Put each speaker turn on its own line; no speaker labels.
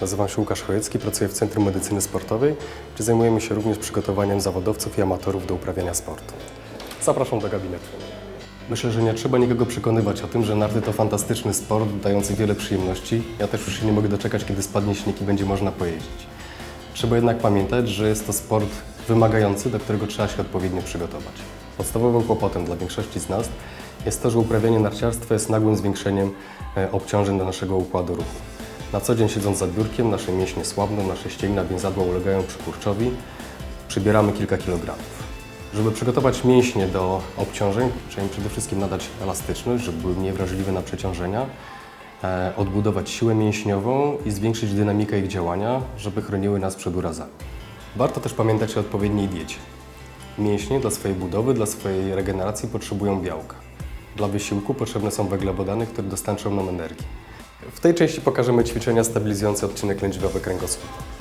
Nazywam się Łukasz Chojecki, pracuję w Centrum Medycyny Sportowej, gdzie zajmujemy się również przygotowaniem zawodowców i amatorów do uprawiania sportu. Zapraszam do gabinetu. Myślę, że nie trzeba nikogo przekonywać o tym, że narty to fantastyczny sport dający wiele przyjemności. Ja też już się nie mogę doczekać, kiedy spadnie śnieg i będzie można pojeździć. Trzeba jednak pamiętać, że jest to sport wymagający, do którego trzeba się odpowiednio przygotować. Podstawowym kłopotem dla większości z nas jest to, że uprawianie narciarstwa jest nagłym zwiększeniem e, obciążeń dla naszego układu ruchu. Na co dzień siedząc za biurkiem, nasze mięśnie słabną, nasze ścięgna więzadła ulegają przykurczowi, przybieramy kilka kilogramów. Żeby przygotować mięśnie do obciążeń, trzeba im przede wszystkim nadać elastyczność, żeby były mniej wrażliwe na przeciążenia, e, odbudować siłę mięśniową i zwiększyć dynamikę ich działania, żeby chroniły nas przed urazami. Warto też pamiętać o odpowiedniej diecie. Mięśnie dla swojej budowy, dla swojej regeneracji potrzebują białka. Dla wysiłku potrzebne są węglowodany, które dostarczą nam energii. W tej części pokażemy ćwiczenia stabilizujące odcinek lędźwiowy kręgosłupa.